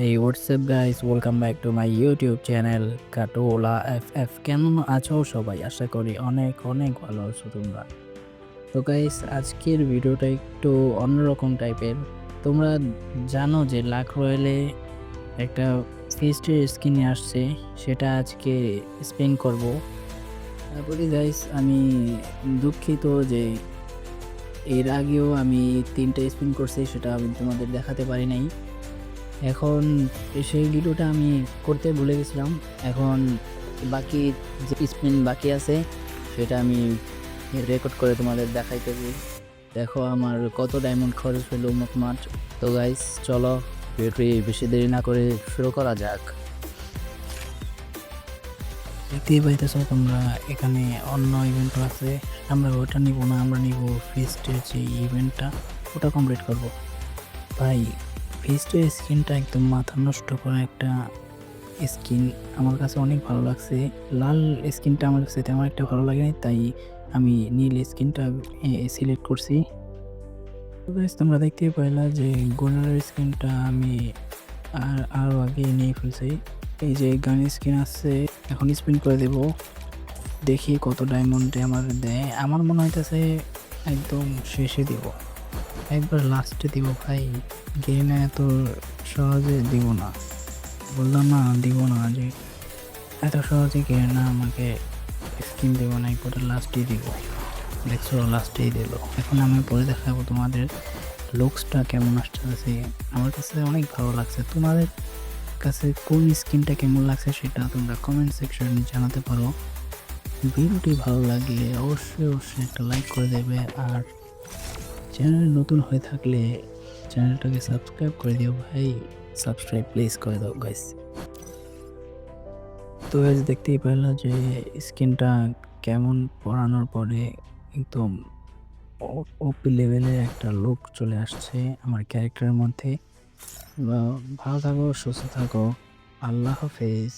এই WhatsApp guys welcome back to my YouTube channel কাটোলা F F কেমন আছো সবাই? আশা করি অনেক অনেক ভালো আছো তোমরা। তো গাইস আজকের ভিডিওটা একটু অন্যরকম টাইপের তোমরা জানো যে লাখ রয়েলে একটা ফেস্টের স্কিনে আসছে, সেটা আজকে স্পেন করব। তারপরে গাইস আমি দুঃখিত যে এর আগেও আমি তিনটা স্পিন করছি, সেটা আমি তোমাদের দেখাতে পারি নাই। এখন সেই ভিডিওটা আমি করতে ভুলে গেছিলাম। এখন বাকি যে স্পিন বাকি আছে, সেটা আমি রেকর্ড করে তোমাদের দেখাইতেছি। দেখো আমার কত ডায়মন্ড খরচ হলো মুখ মোটমাট তো গাইস চলো ভিডিওটি বেশি দেরি না করে শুরু করা যাক। দেখতেই পাইতেছো তোমরা, এখানে অন্য ইভেন্টও আছে। আমরা ওটা নিব না, আমরা নিব ফিস্টের যে ইভেন্টটা ওটা কমপ্লিট করব। ভাই ফিস্টের স্কিনটা একদম মাথা নষ্ট করা একটা স্কিন। আমার কাছে অনেক ভালো লাগছে। লাল স্কিনটা আমার কাছে তেমন একটা ভালো লাগেনি তাই আমি নীল স্কিনটা সিলেক্ট করছি। তোমরা দেখতে পাইলা যে গোল্ডের স্কিনটা আমি আর আরও আগে নিয়ে ফেলছি। এই যে গান স্কিন আছে, এখন স্পিন করে দেব। দেখি কত ডায়মন্ডে আমার দেয়। আমার মনে হইতেছে একদম শেষে দিব। একবার লাস্টে দিব ভাই। গেমে এত সহজে দিব না। বললাম, না, দিব না যে এত সহজে কে না, আমাকে স্কিন দেবো না, একবার লাস্টেই দিব। দেখছ লাস্টেই দিল। এখন আমি পরে দেখাবো তোমাদের লুকসটা কেমন আসতেছে আমার কাছে অনেক ভালো লাগছে। তোমাদের কাছে কোন স্কিনটা কেমন লাগছে সেটা তোমরা কমেন্ট সেকশনে জানাতে পারো। ভিডিওটি ভালো লাগলে অবশ্যই অবশ্যই একটা লাইক করে দেবে। আর চ্যানেল নতুন হয়ে থাকলে চ্যানেলটাকে সাবস্ক্রাইব করে দিও ভাই। সাবস্ক্রাইব প্লিজ করে দাও গাইস তো গাইস দেখতেই পেলা যে স্কিনটা কেমন পরানোর পরে একদম ওপি লেভেলের একটা লুক চলে আসছে আমার ক্যারেক্টারের মধ্যে। ভালো থাকো, সুস্থ থাকো। আল্লাহ হাফেজ।